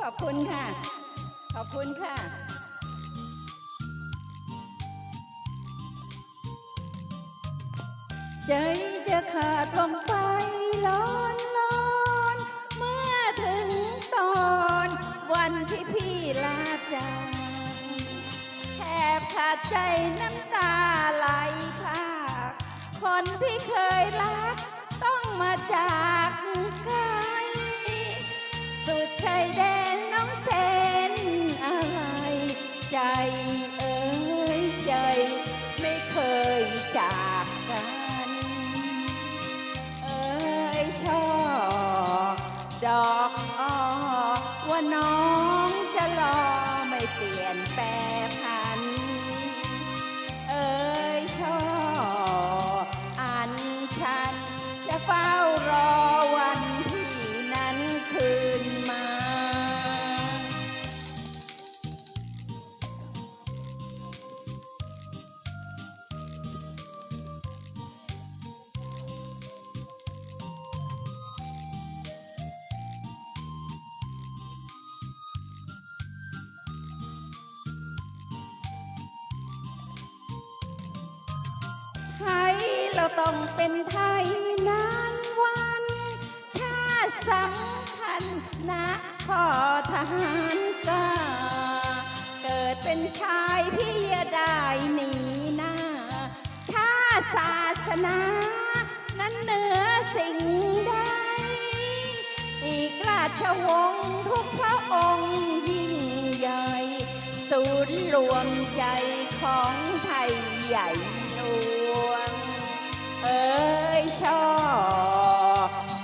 ขอบคุณค่ะ ขอบคุณค่ะ ใจจะขาดลมไฟร้อนร้อนเมื่อถึงตอนวันที่พี่ลาจากแทบขาดใจน้ำตาไหลพรากคนที่เคยรัก ต้องมาจากไกล สุดชายแดนน้องเซนอะไร ใจเอ้ยใจไม่เคยจากกัน เอ้ยชอบดอกอ้อว่าน้องจะรอไม่เปลี่ยนแป ต้องเป็นไทยนานวัน ชาติสำคัญนะพ่อทหารกล้าเกิดเป็นชายพี่จะได้หนีหน้า ชาติศาสนา นั้นเหนือสิ่งใดอีกราชวงศ์ทุกพระองค์ยิ่งใหญ่ ศูนย์รวมใจของไทยใหญ่หลวงเอ้ ยช่อ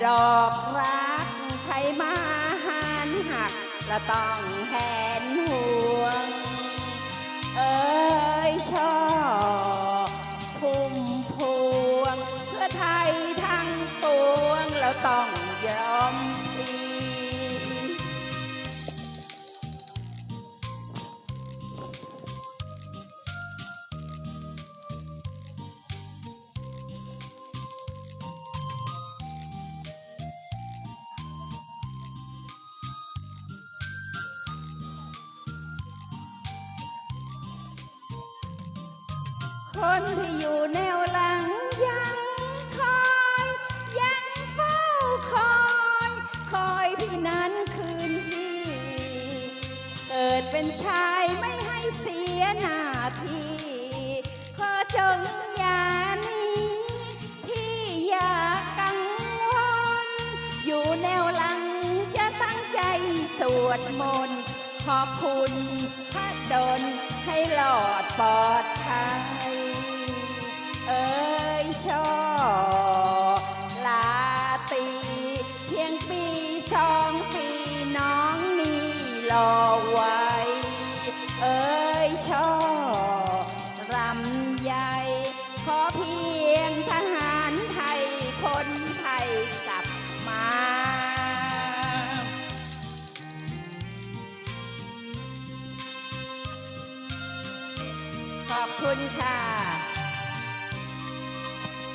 ดอกรักใครมาหันหักละต้องแห คนที่อยู่แนวหลังยังคอยยังเฝ้าคอย คอยพี่นั้นคืนที่ เกิดเป็นชายไม่ให้เสียหน้าที่ขอจงอย่านี้พี่อย่ากังวลอยู่แนวหลังจะตั้งใจสวดมนต์ขอบคุณพระดลให้หลอดปลอด ยช่อรำใหญ่ขอเพียงทหารไทยคนไทยกลับมา ขอบคุณค่ะ